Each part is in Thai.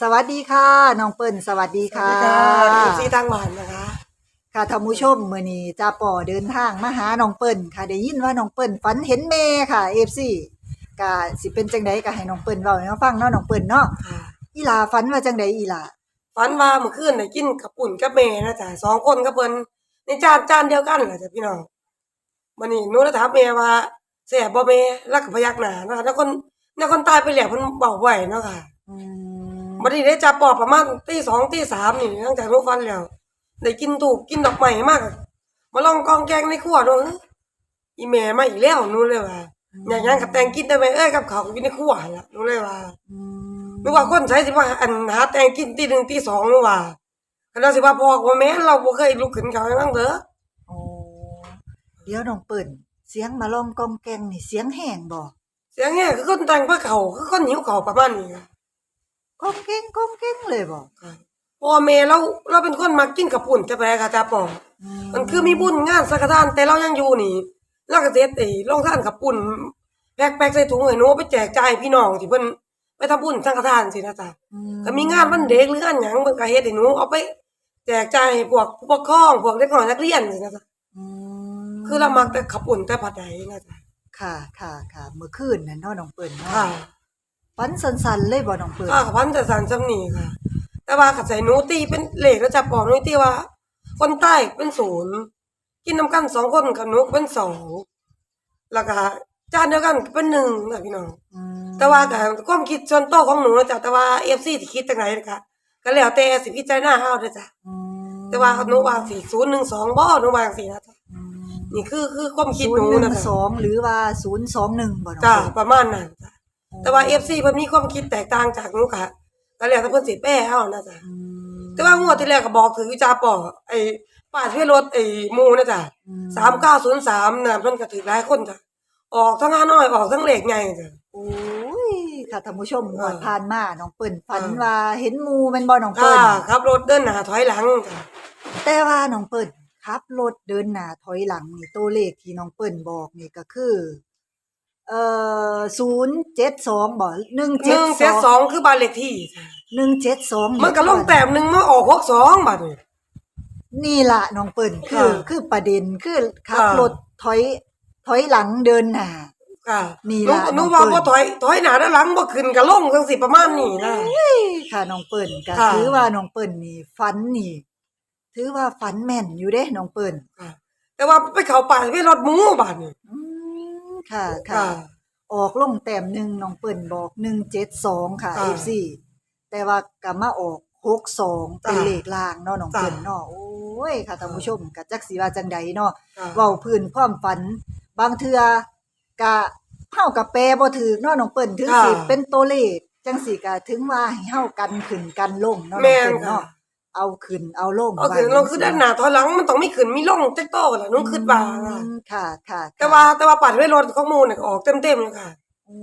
สวัสดีค่ะน้องเปิ้ลสวัสดีค่ะเอฟซีทางบ้านนะคะ ค่ะท่านผู้ชมมื้อนี้จ้าป่อเดินทางมาหาน้องเปิ้ลค่ะได้ยินว่าน้องเปิ้ลฝันเห็นแม่ค่ะ FC ก็สิเป็นจังไดก็ให้น้องเปิ้ลเว้าให้เราฟังเนาะน้องเปิ้ลเนาะค่ะอีหลาฝันว่าจังไดอีหลาฝันว่าเมื่อคืนได้กินกับปุ่นกับแม่นะจ๊ะสองคนกับเพิ่นในจานจานเดียวกันแหละจ้ะพี่น้องวันนี้หนูเลยถามแม่ว่าแซ่บบ่แม่แล้วก็พยักหน้าเนาะแล้วคนแล้วคนตายไปแล้วเพิ่นเบาไว้เนาะค่ะ อืม บัดนี้ได้จับปอบประมาณตีสองตีสามนี่ตั้งแต่หนูฟันแล้วได้กินถูกกินดอกไม้มากมาลองกองแกงในครัวดูอีแม่มาอีกแล้วหนูเลยว่าอย่างนั้นกับแตงกินได้ไหมเอ้ยกับเขาวกินในครัวหั่นล่ะหนูเลยว่าอืมหรือว่าคนใช้สิว่าอันหาแตงกินตีหนึ่งตีสองหรือว่าคันเราสิว่าพอว่าแม่นเราบ่เคยลุกขึ้นเขาให้นั่งเด้อโอ้เดี๋ยวน้องเปิ้ลเสียงมาลองกองแกงนี่เสียงแห้งบ่เสียงแง่คือคนแต่งเพื่อเขาคือคนหิวเขาวประมาณนี้ค่ะ กองแกงกองแกงเลยบ่พ่อแม่เราเราเป็นคนมากินกับปุ่นแต่แปลค่ะจ้าปอมันคือมีบุญงานสังฆทานแต่เรายังอยู่นี่เราก็เฮ็ดไอ้โรงทานกับปุ่นแพ็คๆใส่ถุงให้หนูเอาไปแจกจ่ายพี่น้องที่เพิ่นไปทำบุญสังฆทานสินะจ๊ะอืก็มีงานวันเด็กหรืองานหยังเพิ่นก็เฮ็ดให้หนูเอาไปแจกจ่ายให้พวกผู้ปกครองพวกเด็กน้อยนักเรียนสินะจ๊ะอืมคือเรามักแต่ขับปุ่นแต่ผัดใดนะจ๊ะค่ะค่ะค่ะเมื่อคืนน่ะเนาะน้องเปิ้ลเนาะ ค่ะฝันสันๆเลยบ่น้องเปิ้ลค่ะพันจะสารจำหนีค่ะ แต่ว่าขัดใส่หนูตีเป็นเหล็กแล้วจะบอกหนูตีว่า คนใต้เป็นศูนย์กินน้ำกันสองคนกับหนูเป็นสองแล้วก็จานเดียวกันเป็นหนึ่งนะพี่น้อง อืมแต่ว่าแต่ความคิดส่วนตัวของหนูนะจ๊ะแต่ว่าเอฟซีที่คิดจังไหนนะคะก็แล้วแต่สิพิจารณาเอาเด้อจ้ะอืมแต่ว่าหนูวางสี่ศูนย์หนึ่งสองบ่หนูวางสี่นะจ๊ะอืมนี่คือคือความคิดศูหนนูย์หนึ่นะงคะสองหรือว่าศูนย์สองหนึ่งบ่น้องจ้าเปิ้ลประมาณนั้นจ้ะ แต่ว่าเอฟซีเพิ่นมีความคิดแตกต่างจากหนูค่ะก็แล้วแต่เพิ่นสิแป้เอานะจ๊ะอืมแต่ว่างวดที่แรกก็บอกถือวิจาปอไอ้ป้าช่วยรถไอ้หมูนะจ๊ะอืมสามเก้าศูนย์สามน่ะเพิ่นก็ถือหลายคนจ้ะออกทั้งห้าน้อยออกทั้งเหล็กไงจ้ะโอ้ยค่ะท่านผู้ชมเออหวดผ่านมาน้องเปิ้ลฝันเออว่าเห็นหมูแม่นบ่น้องค่ะเปิ้ลขับรถเดินหน้าถอยหลังจ้ะแต่ว่าน้องเปิ้ลขับรถเดินหน้าถอยหลังนี่ตัวเลขที่น้องเปิ้ลบอกนี่ก็คือ เอ่อ072บ่172หนึ่งเจ็ดสองคือบ้านเลขที่จ้ะ172มันก็ลงแต้มหนึ่งมาออกหกสองบาทนี่ นี่ล่ะน้องเปิ้ลคือ ค่ะคือประเด็นคือขับค่ะ รถถอยถอยหลังเดินหน้า ค่ะนี่หนูล่ะหนูน้องว่าเปิ้ล บ่ถอยถอยหน้าด้านหลังบ่ขึ้นก็ลงจังสิประมาณนี้นะ ค่ะน้องเปิ้ลก็ค่ะ ถือว่าน้องเปิ้ลนี่ฝันนี่ ถือว่าฝันแม่นอยู่เด้น้องเปิ้ลค่ะแต่ว่าไปเข้าป่าไปรถหมูบาทนี่อืม ค่ะค่ะค่ะ ออกลงแต้มหนึ่งน้องเปิ้ลบอกหนึ่งเจ็ดสองค่ะค่ะเอฟซีแต่ว่ากลับมาออกหกสองเป็นจ้ะเลขล่างเนาะน้องเปิ้ลจ้ะ เนาะโอ้ยค่ะท่านผู้ชมกะจักสีว่าจังใดเนาะค่ะเว้าพื้นความฝัน บางเทื่อกะเฮากับแปรบ่ถือเนาะน้องเปิ้ลถึงสิค่ะเป็นตัวเลขจังสิกะถึงว่าให้เฮากันขึ้นกันลงเนาะน้องแม่นเปิ้ลค่ะ เนาะ เอาขึ้นเอาลงเอาขึ้นลงคือด้านหน้าถอยหลังมันต้องมีขึ้นมีลงจักโตกันล่ะหนูคิดว่าอืนะมค่ะค่ะ แต่ว่าแต่ว่าปัดไว้รถข้อมูลน่ะออกเต็มๆเลยค่ะ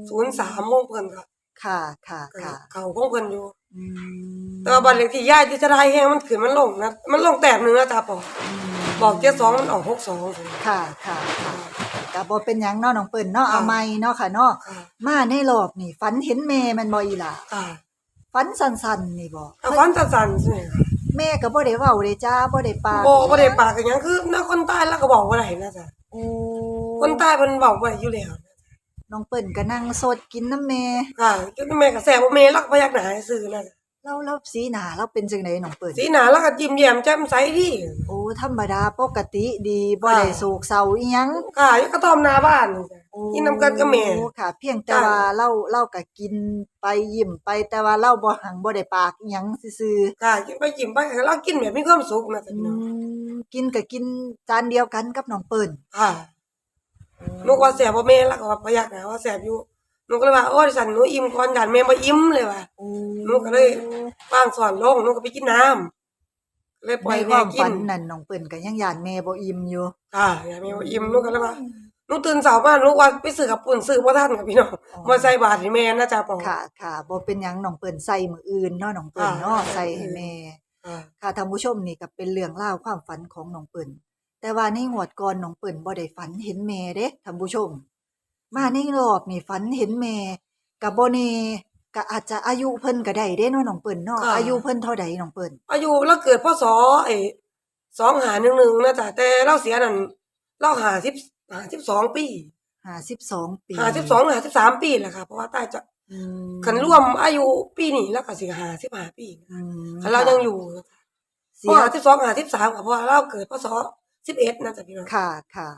ศูนย์สามของเพิ่นค่ะ ค่ะค่ะค่ะเขาของเพิ่นอยู่อืมแต่ว่าบัตรเลขที่ย้ายที่จะได้แห้งมันขึ้นมันลงนะมันลงแต้มหนึงนะจ๊ะปอบอกเจ็ดสองมันออกหกสองค่ะค่ะค่ะก็บ่เป็นหยังเนาะน้องเปิ้นเนาะเอาใหม่เนาะค่ะเนาะค่ะมาในรอบนี่ฝันเห็นแม่แมันบ่อีหล่ะค่ะฝันสั้นๆนี่บ่เอาฟันสั่นๆใช่ไหมคะ แม่ก็บ่ได้เว้าเด้จ้าบ่ได้ปากบอกบ่ได้ปากกันหยังคือนักคนใต้แล้วก็บอกว่าได้นะจ๊ะโอ้คนใต้เพิ่นบอกว่าอยู่แล้วน้องเปิ้นก็นั่งสดกินน้ำแม่ค่ะจนแม่ก็แซ่บว่าแม่รักพยักหน้าให้ซื้อนะจ๊ะ เราเราสีหน้าเราเป็นจังไดน้องเปิ้นสีหน้าแล้วก็ยิ้มแย้มแจ่มใสดีโอ้ธรรมดาปกติดีบ่ได้ค่ะโศกเศร้าอีหยังค่ะอยู่กระท่อมหน้าบ้านนี่จ้ะกินน้ำกันกับแม่ โอ้ค่ะ เพียงแต่จ้ะว่าเราเราก็กินไปยิ้มไปแต่ว่าเราบ่หังบ่ได้ปากอีหยังซื่อๆค่ะกินไปจิ้มไปเรากินแบบมีความสุขนะจ๊ะอืพี่น้องมกินก็กินจานเดียวกันกับน้องเปิ้ลค่ะหนูก็ว่าแซ่บว่าแม่แล้วก็ว่าพยักหน้าว่าแซ่บอยู่ หนูก็เลยว่าโอ้ยสันหนูอิ่มก่อนยันแม่บ่อิ่มเลยว่ะโอ้หนูก็เลยว่างสอนลงหนูก็ไปกินน้ำเลยปล่ในอยคแม่วามกิฝันนนั่นน้องเปิ้ลก็ยังย่านแม่บ่อิ่มอยู่ค่ะอย่าแม่ว่าอิ่มหนูก็เลยว่าหนูตื่นเช้ามาหนูว่าไปซื้อกับปุ่นซื้อบ่ทันกับพี่น้องมาใส่บาตรให้แม่นะจ๊ะปอค่ะ ค่ะบ่เป็นหยังน้องเปิ้ลใส่มื้ออื่นเนาะน้องเปิ้ลเนาะค่ะใส่ให้แม่ค่ะค่ะท่านผู้ชมนี่ก็เป็นเรื่องราวความฝันของน้องเปิ้ลแต่ว่าในงวดก่อนน้องเปิ้ลบ่ได้ฝันเห็นแม่เด้ท่านผู้ชม มาในรอบนี่ฝันเห็นแม่ก็บ่แน่ก็อาจจะอายุเพิ่นก็ได้เด้เนาะน้องเปิ้นเนาะค่ะ อายุเพิ่นเท่าใดน้องเปิ้นอายุเราเกิดพศไอ้สองหาหนึ่งหนึ่งนะจ๊ะแต่เราเสียนั่นเราหาสิบหาสิบสองปี52ปีหาสิบสองหาสิบสามปีแหละค่ะเพราะว่าตายจะอืมคันรวมอายุปีนี้แล้วก็สิหาสิบห้าปีอืมคันเรายังอยู่เสีเพราะยหาสิบสองหาสิบสามเพราะว่าเราเกิดพศสิบเอ็ดนะจ๊ะพี่น้องค่ะค่ะ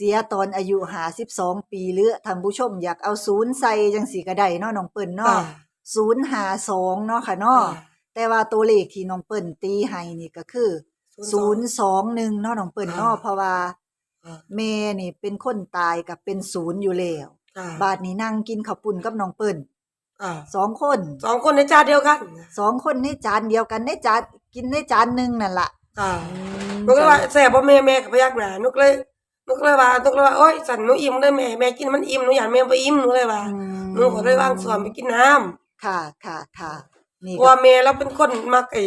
เสียตอนอายุ52ปีหรือท่านผู้ชมอยากเอาศูนย์ใส่จังสีก็ได้เนาะน้องเปิ้นเนาะค่ะ052เนาะค่ะเนาะแต่ว่าตัวเลขที่น้องเปิ้นตีให้นี่ก็คือ021เนาะน้องเปิ้นเนาะเพราะว่าค่ะแม่นี่เป็นคนตายกับเป็นศูนย์อยู่แล้วค่ะบาดนี้นั่งกินข้าวปุ้นกับน้องเปิ้นค่ะสองคนสองคนในจานเดียวกันสองคนในจานเดียวกันในจานกินในจานหนึงนั่นล่ะค่ะหนูก็เลยว่าแซ่บบ่แม่แม่กับพยักหน้าหนูก็เลยห นูก็เลยว่าหนูก็เลยว่าโอ๊ยสั่นหนูอิ่มเลยแม่แม่กินมันอิ่มหนูอยากแม่บ่อิ่มหนูเลยว่าอืมหนูก็เลยวางส่วนไปกินน้ำค่ะค่ะค่ะนี่เพราะว่าแม่เราเป็นคนมักไอ้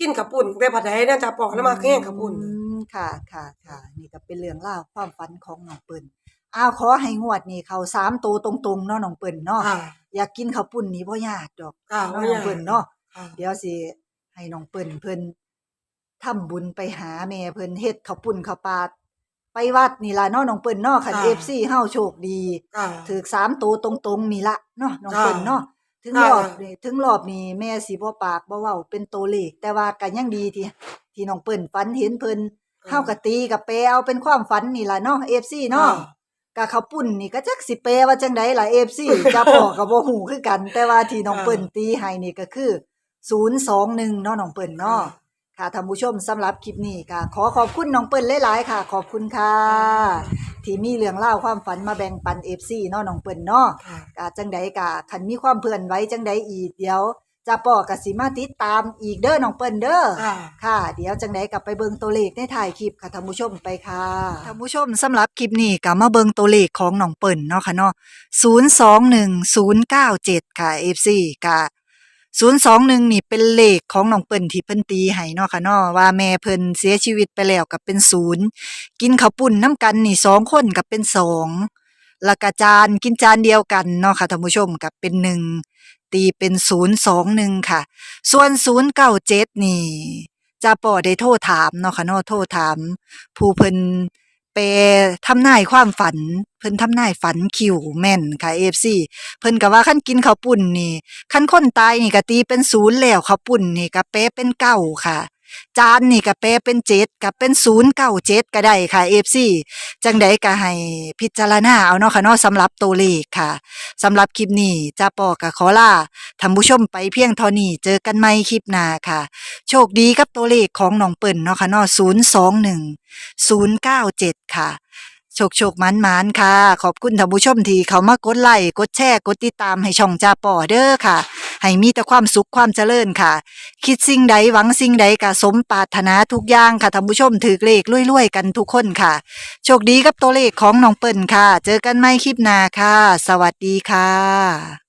กินกับปุ่นแต่ผัดไทยน่าจะปอกแล้วมาแห้งกับปุ่น อืมค่ะค่ะค่ะ นี่ก็เป็นเรื่องเล่าวความฝันของน้องเปิ้นอ้าวขอให้งวดนี้เข้าสามตัวตรงๆเนาะน้องเปิ้นเนาะค่ะอยากกินข้าวปุ้นนี่บ่ยากดอกค่ะเนาะบ่น้ยาอกงเปิ้นเนาะค่ะเดี๋ยวสิให้น้องเปิ้นเพิ่นทำบุญไปหาแม่เพิ่นเฮ็ดข้าวปุ้นข้าวปลา ไปวัดนี่ล่ะเนาะน้องเปิ้นเนาะคัน FC เฮาโชคดีค่ะถูกสามตัวตรงๆนี่ละเนาะน้องค่ะเปิ้นเนาะถึงค่ะรอบนี่ถึงรอบนี้แม่สิบ่ปากบ่เว้าเป็นตัวเลขแต่ว่าก็ยังดีที่ที่น้องเปิ้นฝันเห็นเพิ่นเฮาก็ตีกับแปลเอาเป็นความฝันนี่ล่ะเนาะ FC เนาะกะข้าวปุ้นนี่ก็จักสิแปลว่าจังไดล่ะ FC จะพอก็บ่ฮู้คือกัน แต่ว่าที่น้องเปิ้นตีให้นี่ก็คือ021เนาะน้องเปิ้นเนาะ ค่ะท่านผู้ชมสำหรับคลิปนี้ก็ขอขอบคุณน้องเปิ้นหลายๆค่ะ ขอบคุณค่ะ ที่มีเรื่องเล่าวความฝันมาแบ่งปัน FC เนาะน้องเปิ้นเนาะค่ะกะจังใดกะคันมีความเพื่อนไหว้จังใดอีกเดี๋ยวจะปอกะสิมาติดตามอีกเด้อน้องเปิ้นเด้อ ค่ะ ค่ะ เดี๋ยวจังไดกลับไปเบิงตัวเลขในถ่ายคลิปค่ะท่านผู้ชมไปค่ะท่านผู้ชมสำหรับคลิปนี้ก็มาเบิงตัวเลขของน้องเปิ้นเนาะค่ะเนาะ021097 ค่ะ FC กะ021นี่เป็นเลขของน้องเปิ้นที่เพิ่นตีให้เนาะค่ะเนาะว่าแม่เพิ่นเสียชีวิตไปแล้วก็เป็นศูนย์กินข้าวปุ้นน้ำกันนี่สองคนก็เป็นสองล้วก็จานกินจานเดียวกันเนาะค่ะท่านผู้ชมก็เป็นหนึ่งตีเป็น021ค่ะ ส่วน097นี่จะปอได้โทรถามเนาะค่ะเนาะโทรถาม ผู้เพิ่น แปทำนายความฝัน เพิ่นทำนายฝันคิวแม่นค่ะ AFC เพิ่นก็ว่าคันกินข้าวปุ่นนี่คันคนตายนี่ก็ตีเป็นศูนย์แล้วข้าวปุ่นนี่ก็เปลเป็นเก้าค่ะ จานนี่ก็แปลเป็นเจ็ดก็เป็นศูนย์เก้าเจ็ดก็ได้ค่ะ AFC จังใดก็ให้พิจารณาเอาเนาะค่ะเนาะสำหรับตัวเลขค่ะสำหรับคลิปนี้จ้าปอก็ขอลาท่านผู้ชมไปเพียงเท่านี้เจอกันใหม่คลิปหน้าค่ะ โชคดีกับตัวเลขของน้องเปิ่นเนาะค่ะเนาะ021 097ค่ะโชคโชคมันมันค่ะ ขอบคุณท่านผู้ชมที่เขามากดไลค์กดแชร์กดติดตามให้ช่องจาป่อเด้อค่ะ ให้มีแต่ความสุขความเจริญค่ะ คิดสิ่งใดหวังสิ่งใดก็สมปรารถนาทุกอย่างค่ะท่านผู้ชมถือเลขรวยๆกันทุกคนค่ะ โชคดีกับตัวเลขของน้องเปิ่นค่ะ เจอกันใหม่คลิปหน้าค่ะ สวัสดีค่ะ